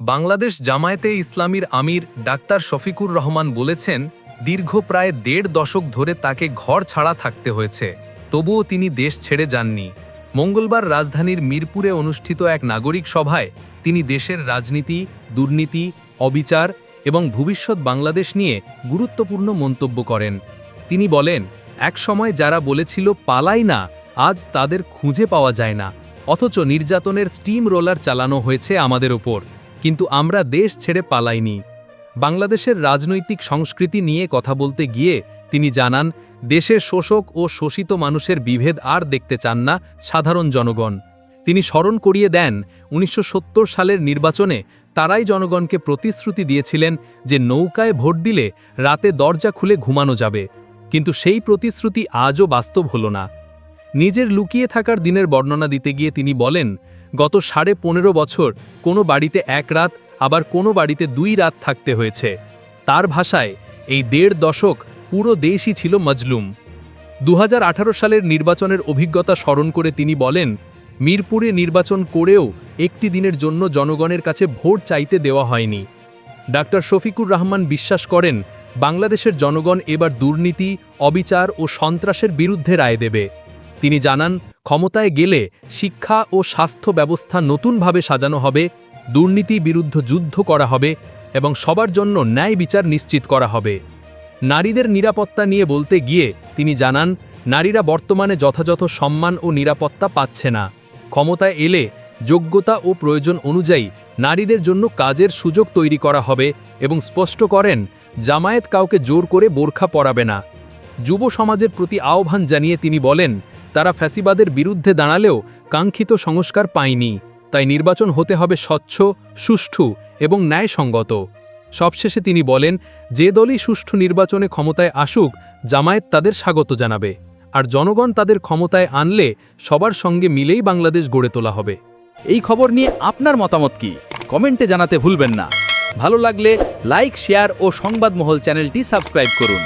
বাংলাদেশ জামায়াতে ইসলামীর আমির ডাক্তার শফিকুর রহমান বলেছেন, দীর্ঘ প্রায় দেড় দশক ধরে তাকে ঘর ছাড়া থাকতে হয়েছে, তবুও তিনি দেশ ছেড়ে যাননি। মঙ্গলবার রাজধানীর মিরপুরে অনুষ্ঠিত এক নাগরিক সভায় তিনি দেশের রাজনীতি, দুর্নীতি, অবিচার এবং ভবিষ্যৎ বাংলাদেশ নিয়ে গুরুত্বপূর্ণ মন্তব্য করেন। তিনি বলেন একসময় যারা বলেছিল পালাই না, আজ তাদের খুঁজে পাওয়া যায় না, অথচ নির্যাতনের স্টিম রোলার চালানো হয়েছে আমাদের ওপর। কিন্তু আমরা দেশ ছেড়ে পালাইনি। বাংলাদেশের রাজনৈতিক সংস্কৃতি নিয়ে কথা বলতে গিয়ে তিনি জানান, দেশের শোষক ও শোষিত মানুষের বিভেদ আর দেখতে চান না সাধারণ জনগণ। তিনি স্মরণ করিয়ে দেন, উনিশশো সত্তর সালের নির্বাচনে তারাই জনগণকে প্রতিশ্রুতি দিয়েছিলেন যে নৌকায় ভোট দিলে রাতে দরজা খুলে ঘুমানো যাবে। কিন্তু সেই প্রতিশ্রুতি আজও বাস্তব হল না। নিজের লুকিয়ে থাকার দিনের বর্ণনা দিতে গিয়ে তিনি বলেন গত সাড়ে পনেরো বছর কোনো বাড়িতে এক রাত, আবার কোনো বাড়িতে দুই রাত থাকতে হয়েছে। তার ভাষায় এই দেড় দশক পুরো দেশই ছিল মজলুম। দু হাজার আঠারো সালের নির্বাচনের অভিজ্ঞতা স্মরণ করে তিনি বলেন, মিরপুরে নির্বাচন করেও একটি দিনের জন্য জনগণের কাছে ভোট চাইতে দেওয়া হয়নি। ডাক্তার শফিকুর রহমান বিশ্বাস করেন, বাংলাদেশের জনগণ এবার দুর্নীতি, অবিচার ও সন্ত্রাসের বিরুদ্ধে রায় দেবে। তিনি জানান ক্ষমতায় গেলে শিক্ষা ও স্বাস্থ্য ব্যবস্থা নতুনভাবে সাজানো হবে, দুর্নীতি বিরুদ্ধ যুদ্ধ করা হবে এবং সবার জন্য ন্যায় বিচার নিশ্চিত করা হবে। নারীদের নিরাপত্তা নিয়ে বলতে গিয়ে তিনি জানান, নারীরা বর্তমানে যথাযথ সম্মান ও নিরাপত্তা পাচ্ছে না। ক্ষমতায় এলে যোগ্যতা ও প্রয়োজন অনুযায়ী নারীদের জন্য কাজের সুযোগ তৈরি করা হবে এবং স্পষ্ট করেন, জামায়াত কাউকে জোর করে বোরখা পরাবে না। যুব সমাজের প্রতি আহ্বান জানিয়ে তিনি বলেন তারা ফ্যাসিবাদের বিরুদ্ধে দাঁড়ালেও কাঙ্ক্ষিত সংস্কার পায়নি। তাই নির্বাচন হতে হবে স্বচ্ছ, সুষ্ঠু এবং ন্যায়সঙ্গত। সবশেষে তিনি বলেন, যে দলই সুষ্ঠু নির্বাচনে ক্ষমতায় আসুক, জামায়াত তাদের স্বাগত জানাবে। আর জনগণ তাদের ক্ষমতায় আনলে সবার সঙ্গে মিলেই বাংলাদেশ গড়ে তোলা হবে। এই খবর নিয়ে আপনার মতামত কি? কমেন্টে জানাতে ভুলবেন না। ভালো লাগলে লাইক, শেয়ার ও সংবাদমহল চ্যানেলটি সাবস্ক্রাইব করুন।